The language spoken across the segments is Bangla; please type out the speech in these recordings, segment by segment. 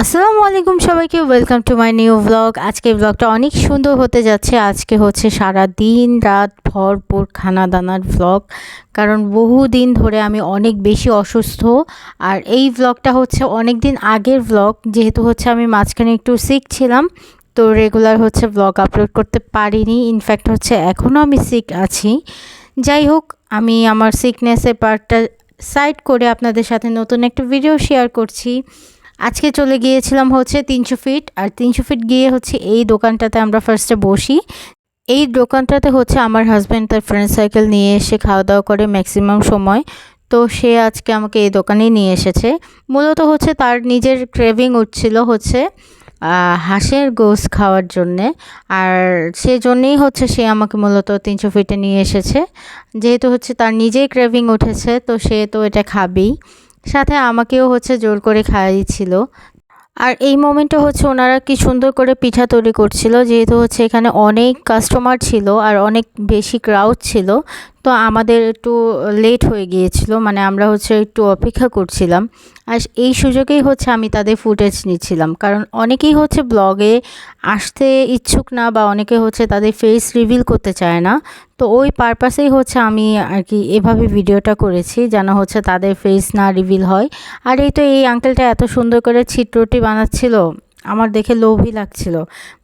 আসসালামু আলাইকুম সবাইকে welcome to my new blog আজকে ব্লগটা অনেক সুন্দর হতে যাচ্ছে। আজকে হচ্ছে সারা দিন রাত ভরপুর খানা দানার ব্লগ কারণ বহু দিন ধরে আমি অনেক বেশি অসুস্থ। আর এই ব্লগটা হচ্ছে অনেক দিন আগের ব্লগ যেহেতু হচ্ছে আমি মাঝখানে একটু সিক ছিলাম, তো রেগুলার হচ্ছে ব্লগ আপলোড করতে পারিনি। ইনফ্যাক্ট হচ্ছে এখনও আমি সিক আছি। যাই হোক, আমি আমার সিকনেসের পার্টটা সাইড করে আপনাদের সাথে নতুন একটা ভিডিও শেয়ার করছি। আজকে চলে গিয়েছিলাম হচ্ছে তিনশো ফিট, আর তিনশো ফিট গিয়ে হচ্ছে এই দোকানটাতে আমরা ফার্স্টে বসি। এই দোকানটাতে হচ্ছে আমার হাজব্যান্ড তার ফ্রেন্ড সাইকেল নিয়ে এসে খাওয়া দাওয়া করে ম্যাক্সিমাম সময়। তো সে আজকে আমাকে এই দোকানেই নিয়ে এসেছে। মূলত হচ্ছে তার নিজের ক্রেভিং উঠছিল হচ্ছে হাঁসের গোস খাওয়ার জন্যে। আর সেজন্যেই হচ্ছে সে আমাকে মূলত তিনশো ফিটে নিয়ে এসেছে। যেহেতু হচ্ছে তার নিজেই ক্রেভিং উঠেছে, তো সে তো এটা খাবেই। সাথে আমাকেও হচ্ছে জোর করে খাইয়েছিল। আর এই মোমেন্টে হচ্ছে ওনারা কি সুন্দর করে পিঠা তৈরি করছিল, যেহেতু হচ্ছে এখানে অনেক কাস্টমার ছিল আর অনেক বেশি ক্রাউড ছিল। তো আমাদের একটু লেট হয়ে গিয়েছিল মানে আমরা হচ্ছে একটু অপেক্ষা করছিলাম। আর এই সুযোগেই হচ্ছে আমি তাদের ফুটেজ নিচ্ছিলাম। কারণ অনেকেই হচ্ছে ব্লগে আসতে ইচ্ছুক না বা অনেকে হচ্ছে তাদের ফেস রিভিল করতে চায় না। তো ওই পারপাসেই হচ্ছে আমি আর কি এভাবে ভিডিওটা করেছি, যেন হচ্ছে তাদের ফেস না রিভিল হয়। আর এই তো এই আঙ্কেলটা এত সুন্দর করে চিত্রটি বানাচ্ছিল। আমার দেখে লোভই লাগছিল।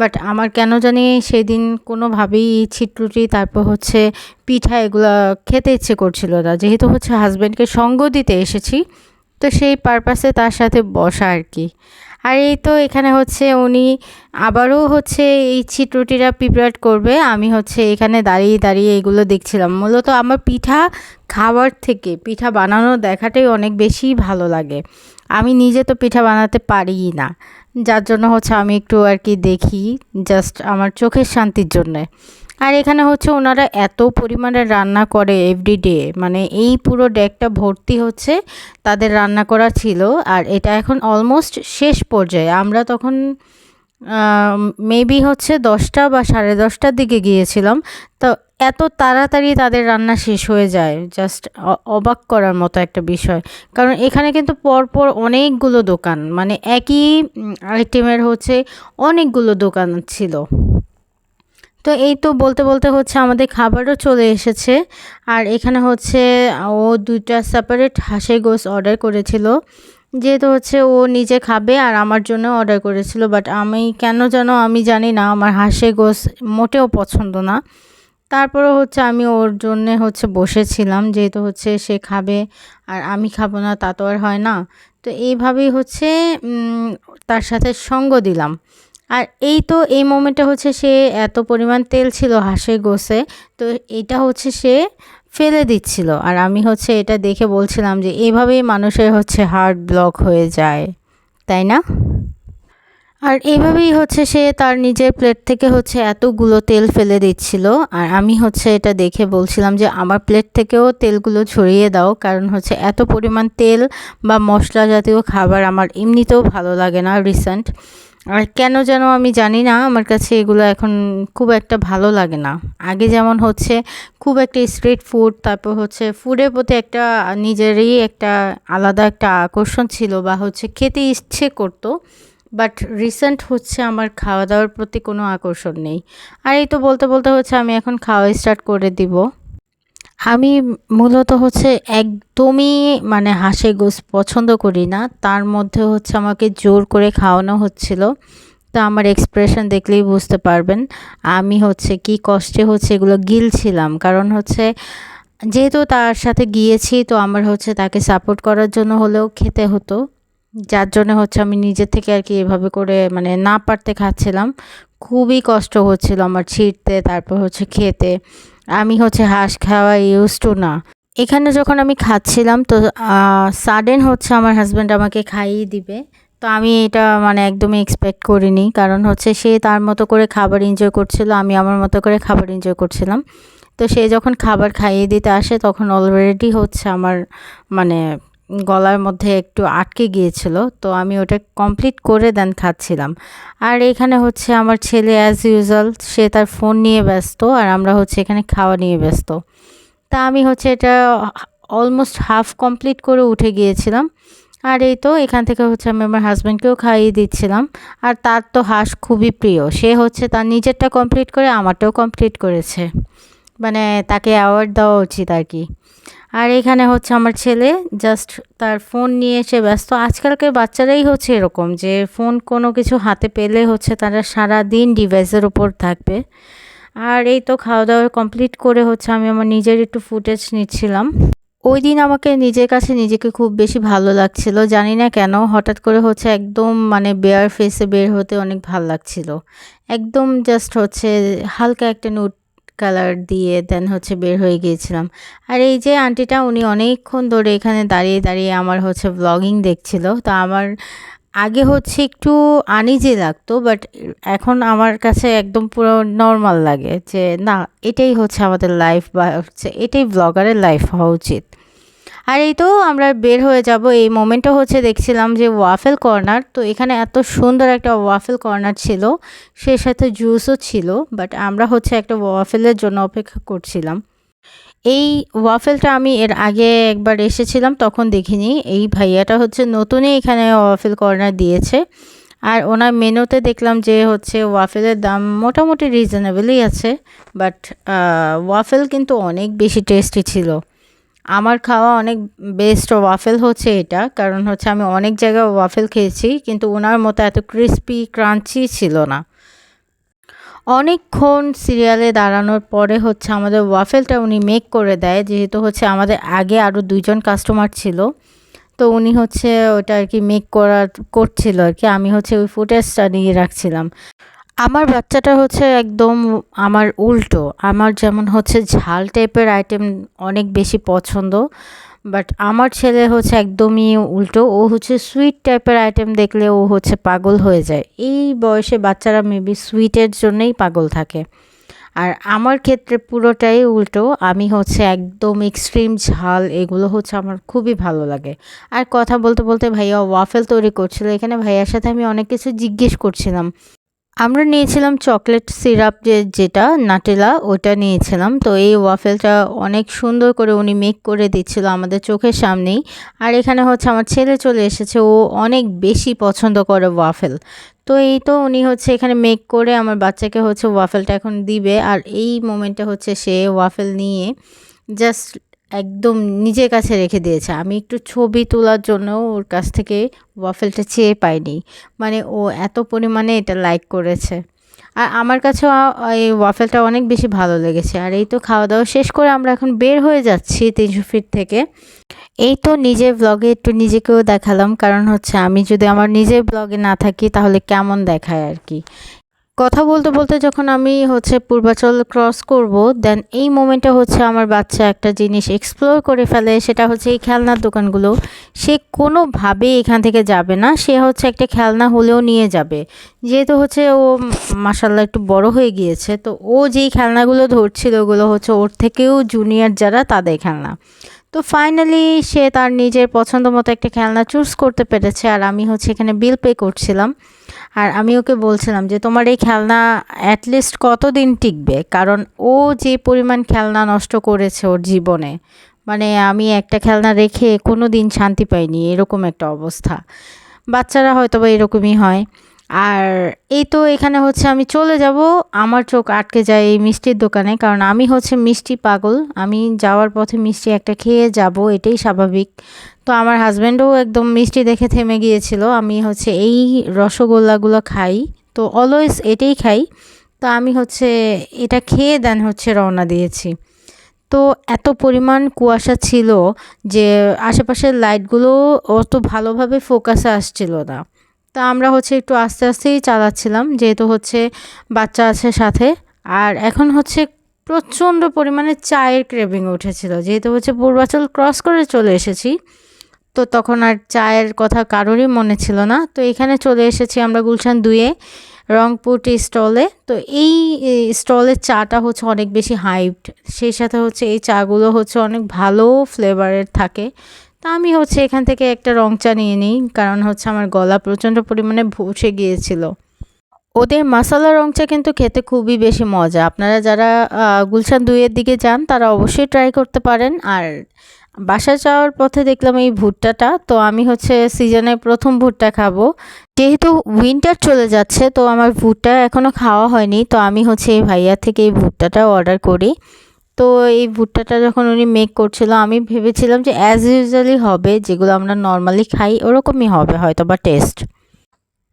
বাট আমার কেন জানি সেদিন কোনোভাবেই ছিটরুটি, তারপর হচ্ছে পিঠা এগুলো খেতে ইচ্ছে করছিল না। যেহেতু হচ্ছে হাজব্যান্ডকে সঙ্গ দিতে এসেছি, তো সেই পারপাসে তার সাথে বসা আর কি। আর এই তো এখানে হচ্ছে উনি আবারও হচ্ছে এই ছিটরুটিটা প্রিপেয়ার করবে। আমি হচ্ছে এখানে দাঁড়িয়ে দাঁড়িয়ে এগুলো দেখছিলাম। মূলত আমার পিঠা খাবার থেকে, পিঠা বানানো দেখাটাই অনেক বেশি ভালো লাগে। আমি নিজে তো পিঠা বানাতে পারিই না। যার জন্য হচ্ছে আমি একটু আর কি দেখি জাস্ট আমার চোখের শান্তির জন্যে। আর এখানে হচ্ছে ওনারা এত পরিমাণে রান্না করে এভরিডে মানে এই পুরো ডেকটা ভর্তি হচ্ছে তাদের রান্না করা ছিল, আর এটা এখন অলমোস্ট শেষ পর্যায়ে। আমরা তখন মেবি হচ্ছে দশটা বা সাড়ে দশটার দিকে গিয়েছিলাম। তো এত তাড়াতাড়ি তাদের রান্না শেষ হয়ে যায় জাস্ট অবাক করার মতো একটা বিষয়। কারণ এখানে কিন্তু পরপর অনেকগুলো দোকান মানে একই আইটেমের হচ্ছে অনেকগুলো দোকান ছিল। তো এই তো বলতে বলতে হচ্ছে আমাদের খাবারও চলে এসেছে, আর এখানে হচ্ছে ও দুইটা সেপারেট হাঁসের গোস অর্ডার করেছিল। যেহেতু হচ্ছে ও নিজে খাবে আর আমার জন্য অর্ডার করেছিল বাট আমি কেন যেন আমি জানি না, আমার হাঁসের গোস মোটেও পছন্দ না। তারপরে হচ্ছে আমি ওর জন্যে হচ্ছে বসেছিলাম, যেহেতু হচ্ছে সে খাবে আর আমি খাব না, তা তো আর হয় না। তো এইভাবেই হচ্ছে তার সাথে সঙ্গ দিলাম। আর এই তো এই মোমেন্টে হচ্ছে সে এত পরিমাণ তেল ছিল হাঁসের গোসে, তো এটা হচ্ছে সে ফেলে দিচ্ছিল। আর আমি হচ্ছে এটা দেখে বলছিলাম যে, এভাবেই মানুষের হচ্ছে হার্ট ব্লক হয়ে যায়, তাই না? আর এইভাবেই হচ্ছে সে তার নিজের প্লেট থেকে হচ্ছে এতগুলো তেল ফেলে দিচ্ছিল। আর আমি হচ্ছে এটা দেখে বলছিলাম যে, আমার প্লেট থেকেও তেলগুলো ছড়িয়ে দাও, কারণ হচ্ছে এত পরিমাণ তেল বা মশলা জাতীয় খাবার আমার এমনিতেও ভালো লাগে না, রিসেন্ট। আর কেন যেন আমি জানি না, আমার কাছে এগুলো এখন খুব একটা ভালো লাগে না। আগে যেমন হচ্ছে খুব একটা স্ট্রিট ফুড তারপর হচ্ছে ফুডের প্রতি একটা নিজেরই একটা আলাদা একটা আকর্ষণ ছিল বা হচ্ছে খেতে ইচ্ছে করতো বাট রিসেন্ট হচ্ছে আমার খাওয়া দাওয়ার প্রতি কোনো আকর্ষণ নেই। আর এই তো বলতে বলতে হচ্ছে আমি এখন খাওয়া স্টার্ট করে দিব। আমি মূলত হচ্ছে একদমই মানে হাঁসের গোস পছন্দ করি না। তার মধ্যে হচ্ছে আমাকে জোর করে খাওয়ানো হচ্ছিল। তো আমার এক্সপ্রেশন দেখলেই বুঝতে পারবেন আমি হচ্ছে কি কষ্টে হচ্ছে এগুলো গিলছিলাম। কারণ হচ্ছে যেহেতু তার সাথে গিয়েছি, তো আমার হচ্ছে তাকে সাপোর্ট করার জন্য হলেও খেতে হতো। যার জন্য হচ্ছে আমি নিজে থেকে আর কি এভাবে করে মানে না পারতে খাচ্ছিলাম। খুবই কষ্ট হচ্ছিল আমার ছিঁড়তে, তারপর হচ্ছে খেতে। আমি হচ্ছে হাঁস খাওয়া ইউজ টু না। এখানে যখন আমি খাচ্ছিলাম তো সাডেন হচ্ছে আমার হাজব্যান্ড আমাকে খাইয়ে দিবে। তো আমি এটা মানে একদমই এক্সপেক্ট করিনি। কারণ হচ্ছে সে তার মতো করে খাবার এনজয় করছিল, আমি আমার মতো করে খাবার এনজয় করছিলাম। তো সে যখন খাবার খাইয়ে দিতে আসে, তখন অলরেডি হচ্ছে আমার মানে গলার মধ্যে একটু আটকে গিয়েছিল, তো আমি ওটা কমপ্লিট করে দেন খাচ্ছিলাম। আর এখানে হচ্ছে আমার ছেলে অ্যাজ ইউজুয়াল সে তার ফোন নিয়ে ব্যস্ত আর আমরা হচ্ছে এখানে খাওয়া নিয়ে ব্যস্ত। তা আমি হচ্ছে এটা অলমোস্ট হাফ কমপ্লিট করে উঠে গিয়েছিলাম। আর এই তো এখান থেকে হচ্ছে আমি আমার হাজব্যান্ডকেও খাইয়ে দিচ্ছিলাম। আর তার তো হাঁস খুবই প্রিয়, সে হচ্ছে তার নিজেরটা কমপ্লিট করে আমারটাও কমপ্লিট করেছে। মানে তাকে অ্যাওয়ার্ড দেওয়া উচিত আর কি। আর এখানে হচ্ছে আমার ছেলে জাস্ট তার ফোন নিয়ে এসে ব্যস্ত। আজকালকার বাচ্চারাই হচ্ছে এরকম যে ফোন কোনো কিছু হাতে পেলে হচ্ছে তারা সারা দিন ডিভাইসের উপর থাকবে। আর এই তো খাওয়া দাওয়া কমপ্লিট করে হচ্ছে আমি আমার নিজের একটু ফুটেজ নিচ্ছিলাম। ওই দিন আমাকে নিজের কাছে নিজেকে খুব বেশি ভালো লাগছিল। জানি না কেন, হঠাৎ করে হচ্ছে একদম মানে বেয়ার ফেসে বের হতে অনেক ভালো লাগছিল। একদম জাস্ট হচ্ছে হালকা একটা নুট কালার দিয়ে দেন হচ্ছে বের হয়ে গিয়েছিলাম। আর এই যে আন্টিটা উনি অনেকক্ষণ ধরে এখানে দাঁড়িয়ে দাঁড়িয়ে আমার হচ্ছে ব্লগিং দেখছিল। তো আমার আগে হচ্ছে একটু আনিজি লাগতো বাট এখন আমার কাছে একদম পুরো নর্মাল লাগে যে, না, এটাই হচ্ছে আমাদের লাইফ বা হচ্ছে, এটাই ব্লগারের লাইফ হওয়া উচিত। আর এই তো আমরা বের হয়ে যাব। এই মোমেন্টটা হচ্ছে দেখছিলাম যে ওয়াফেল কর্নার তো এখানে এত সুন্দর একটা ওয়াফেল কর্নার ছিল, সে সাথে জুসও ছিল বাট আমরা হচ্ছে একটা ওয়াফেলের জন্য অপেক্ষা করছিলাম। এই ওয়াফেলটা আমি এর আগে একবার এসেছিলাম, তখন দেখিনি। এই ভাইয়াটা হচ্ছে নতুনই এখানে ওয়াফেল কর্নার দিয়েছে। আর ওনার মেনুতে দেখলাম যে হচ্ছে ওয়াফেলের দাম মোটামুটি রিজনেবলই আছে বাট ওয়াফেল কিন্তু অনেক বেশি টেস্টি ছিল। আমার খাওয়া অনেক বেস্ট ওয়াফেল হচ্ছে এটা। কারণ হচ্ছে আমি অনেক জায়গায় ওয়াফেল খেয়েছি, কিন্তু ওনার মতো এত ক্রিস্পি ক্রাঞ্চি ছিল না। অনেকক্ষণ সিরিয়ালে দাঁড়ানোর পরে হচ্ছে আমাদের ওয়াফেলটা উনি মেক করে দেয়, যেহেতু হচ্ছে আমাদের আগে আরও দুইজন কাস্টমার ছিল। তো উনি হচ্ছে ওটা আর কি মেক করার, করছিল আর কি। আমি হচ্ছে ওই ফুটেজটা নিয়ে রাখছিলাম। আমার বাচ্চাটা হচ্ছে একদম আমার উল্টো। আমার যেমন হচ্ছে ঝাল টাইপের আইটেম অনেক বেশি পছন্দ বাট আমার ছেলে হচ্ছে একদমই উল্টো। ও হচ্ছে সুইট টাইপের আইটেম দেখলে ও হচ্ছে পাগল হয়ে যায়। এই বয়সে বাচ্চারা মেবি সুইটের জন্যই পাগল থাকে। আর আমার ক্ষেত্রে পুরোটাই উল্টো। আমি হচ্ছে একদম এক্সট্রিম ঝাল, এগুলো হচ্ছে আমার খুবই ভালো লাগে। আর কথা বলতে বলতে ভাইয়া ওয়াফেল তৈরি করছিল। এখানে ভাইয়ার সাথে আমি অনেক কিছু জিজ্ঞেস করছিলাম। আমরা নিয়েছিলাম চকলেট সিরাপ যে যেটা, নাটেলা ওটা নিয়েছিলাম। তো এই ওয়াফেলটা অনেক সুন্দর করে উনি মেক করে দিচ্ছিল আমাদের চোখের সামনেই। আর এখানে হচ্ছে আমার ছেলে চলে এসেছে, ও অনেক বেশি পছন্দ করে ওয়াফেল। তো এই তো উনি হচ্ছে এখানে মেক করে আমার বাচ্চাকে হচ্ছে ওয়াফেলটা এখন দিবে। আর এই মোমেন্টে হচ্ছে সে ওয়াফেল নিয়ে জাস্ট একদম নিজের কাছে রেখে দিয়েছে। আমি একটু ছবি তোলার জন্য ওর কাছ থেকে ওয়াফেলটা চেয়ে পাইনি। মানে ও এত পরিমাণে এটা লাইক করেছে। আর আমার কাছেও এই ওয়াফেলটা অনেক বেশি ভালো লেগেছে। আর এই তো খাওয়া দাওয়া শেষ করে আমরা এখন বের হয়ে যাচ্ছি তিনশো ফিট থেকে। এই তো নিজের ব্লগে একটু নিজেকেও দেখালাম। কারণ হচ্ছে আমি যদি আমার নিজের ব্লগে না থাকি তাহলে কেমন দেখায় আর কি। কথা বলতে বলতে যখন আমি হচ্ছে পূর্বাচল ক্রস করব দেন এই মোমেন্টে হচ্ছে আমার বাচ্চা একটা জিনিস এক্সপ্লোর করে ফেলে, সেটা হচ্ছে এই খেলনার দোকানগুলো। সে কোনোভাবেই এখান থেকে যাবে না, সে হচ্ছে একটা খেলনা হলেও নিয়ে যাবে। যেহেতু হচ্ছে ও মাসাল্লাহ একটু বড় হয়ে গিয়েছে, তো ও যেই খেলনাগুলো ধরছিল, ওগুলো হচ্ছে ওর থেকেও জুনিয়র যারা, তাদের খেলনা। তো ফাইনালি সে তার নিজের পছন্দ মতো একটা খেলনা চুজ করতে পেরেছে আর আমি হচ্ছে এখানে বিল পে করছিলাম। আর আমি ওকে বলছিলাম যে, তোমার এই খেলনা অ্যাটলিস্ট কতদিন টিকবে? কারণ ও যে পরিমাণ খেলনা নষ্ট করেছে ওর জীবনে মানে আমি একটা খেলনা রেখে কোনো দিন শান্তি পাইনি, এরকম একটা অবস্থা। বাচ্চারা হয়তো বা এরকমই হয়। আর এই তো এখানে হচ্ছে আমি চলে যাব। আমার চোখ আটকে যায় এই মিষ্টির দোকানে, কারণ আমি হচ্ছে মিষ্টি পাগল। আমি যাওয়ার পথে মিষ্টি একটা খেয়ে যাব, এটাই স্বাভাবিক। তো আমার হাজব্যান্ডও একদম মিষ্টি দেখে থেমে গিয়েছিল। আমি হচ্ছে এই রসগোল্লাগুলো খাই। তো অলওয়েজ এটাই খাই। তো আমি হচ্ছে এটা খেয়ে দেন হচ্ছে রওনা দিয়েছি। তো এত পরিমাণ কুয়াশা ছিল যে আশেপাশের লাইটগুলো অত ভালোভাবে ফোকাসে আসছিল না। তা আমরা হচ্ছে একটু আস্তে আস্তেই চালাচ্ছিলাম, যেহেতু হচ্ছে বাচ্চা আছে সাথে। আর এখন হচ্ছে প্রচণ্ড পরিমাণে চায়ের ক্রেভিং উঠেছিল, যেহেতু হচ্ছে পূর্বাচল ক্রস করে চলে এসেছি, তো তখন আর চায়ের কথা কারোরই মনে ছিল না। তো এখানে চলে এসেছি আমরা গুলশান দুয়ে রংপুর টি স্টলে তো এই স্টলের চাটা হচ্ছে অনেক বেশি হাইপড সেই সাথে হচ্ছে এই চাগুলো হচ্ছে অনেক ভালো ফ্লেভারের থাকে। তা আমি হচ্ছে এখান থেকে একটা রং চা নিয়ে নিই, কারণ হচ্ছে আমার গলা প্রচণ্ড পরিমাণে বসে গিয়েছিল। ওদের মশালা রং চা কিন্তু খেতে খুবই বেশি মজা। আপনারা যারা গুলশান দুইয়ের দিকে যান, তারা অবশ্যই ট্রাই করতে পারেন। আর বাসা যাওয়ার পথে দেখলাম এই ভুট্টাটা, তো আমি হচ্ছে সিজনে প্রথম ভুট্টা খাব। যেহেতু উইন্টার চলে যাচ্ছে, তো আমার ভুট্টা এখনও খাওয়া হয়নি, তো আমি হচ্ছে এই ভাইয়া থেকে এই ভুট্টাটা অর্ডার করি। তো এই ভুট্টাটা যখন উনি মেক করছিল, আমি ভেবেছিলাম যে অ্যাজ ইউজুয়ালি হবে, যেগুলো আমরা নর্মালি খাই, ওরকমই হবে হয়তো বা টেস্ট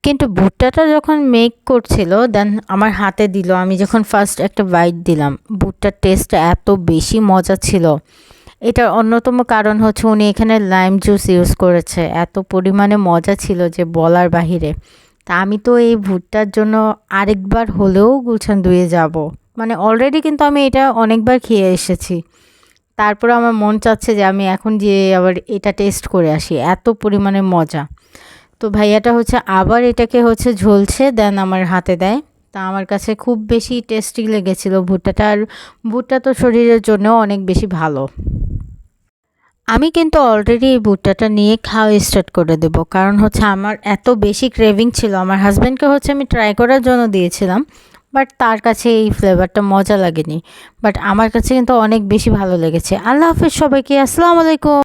কিন্তু ভুট্টাটা যখন মেক করছিল দেন আমার হাতে দিল, আমি যখন ফার্স্ট একটা বাইট দিলাম, ভুট্টার টেস্ট এত বেশি মজা ছিল। এটার অন্যতম কারণ হচ্ছে উনি এখানে লাইম জুস ইউজ করেছে, এত পরিমাণে মজা ছিল যে বলার বাহিরে। তা আমি তো এই ভুট্টার জন্য আরেকবার হলেও গুলশান দুয়ে যাব। মানে অলরেডি কিন্তু আমি এটা অনেকবার খেয়ে এসেছি। তারপরে আমার মন চাচ্ছে যে আমি এখন যে আবার এটা টেস্ট করে আসি, এত পরিমাণে মজা। তো ভাইয়াটা হচ্ছে আবার এটাকে হচ্ছে ঝলছে দেন আমার হাতে দেয়। তা আমার কাছে খুব বেশি টেস্টি লেগেছিলো ভুট্টাটা, আর ভুট্টা তো শরীরের জন্য অনেক বেশি ভালো। আমি কিন্তু অলরেডি এই ভুট্টাটা নিয়ে খাওয়া স্টার্ট করে দেবো, কারণ হচ্ছে আমার এত বেশি ক্রেভিং ছিল। আমার হাজব্যান্ডকে হচ্ছে আমি ট্রাই করার জন্য দিয়েছিলাম। বাট তার কাছে এই ফ্লেভারটা মজা লাগেনি। বাট আমার কাছে কিন্তু অনেক বেশি ভালো লেগেছে। আল্লাহ হাফেজ সবাইকে, আসসালামু আলাইকুম।